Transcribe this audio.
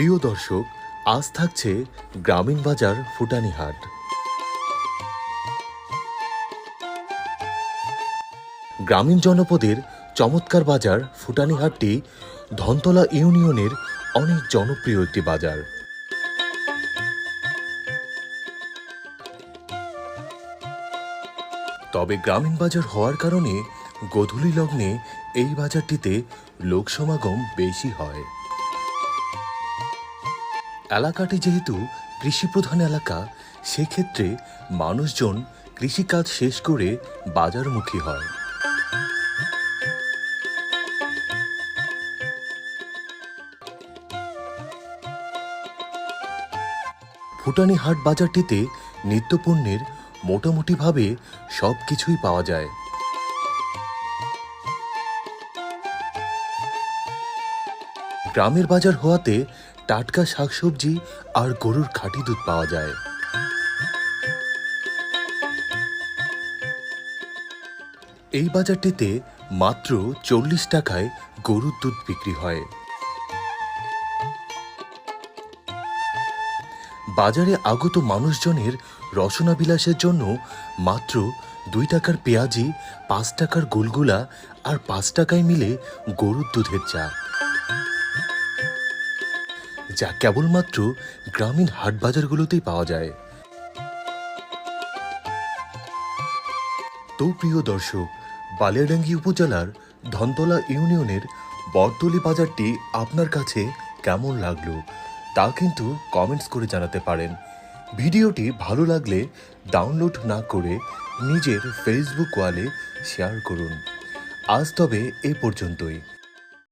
প্রিয় দর্শক, আজ থাকছে গ্রামীণ বাজার ফুটানি হাট। গ্রামীণ জনপদের চমৎকার বাজার ফুটানি হাটটি ধনতলা ইউনিয়নের অনেক জনপ্রিয় একটি বাজার। তবে গ্রামীণ বাজার হওয়ার কারণে গোধূলি লগ্নে এই বাজারটিতে লোক সমাগম বেশি হয়। এলাকাটি যেহেতু কৃষিপ্রধান এলাকা, সেক্ষেত্রে মানুষজন কৃষিকাজ শেষ করে বাজারমুখী হয়। ফুটানি হাট বাজারটিতে নিত্যপণ্যের মোটামুটিভাবে সব কিছুই পাওয়া যায়। গ্রামের বাজার হওয়াতে টাটকা শাকসবজি আর গরুর খাঁটি দুধ পাওয়া যায়। এই বাজারটিতে মাত্র চল্লিশ টাকায় গরুর দুধ বিক্রি হয়। বাজারে আগত মানুষজনের রসনা বিলাসের জন্য মাত্র দুই টাকার পেঁয়াজি, পাঁচ টাকার গুলগুলা আর পাঁচ টাকায় মিলে গরুর দুধের চা। যা কেবলমাত্র গ্রামীণ হাট বাজারগুলোতেই পাওয়া যায়। তো প্রিয় দর্শক, বালিয়াডাঙ্গি উপজেলার ধনতলা ইউনিয়নের বরতলি বাজারটি আপনার কাছে কেমন লাগল তা কিন্তু কমেন্টস করে জানাতে পারেন। ভিডিওটি ভালো লাগলে ডাউনলোড না করে নিজের ফেসবুক ওয়ালে শেয়ার করুন। আজ তবে এ পর্যন্তই।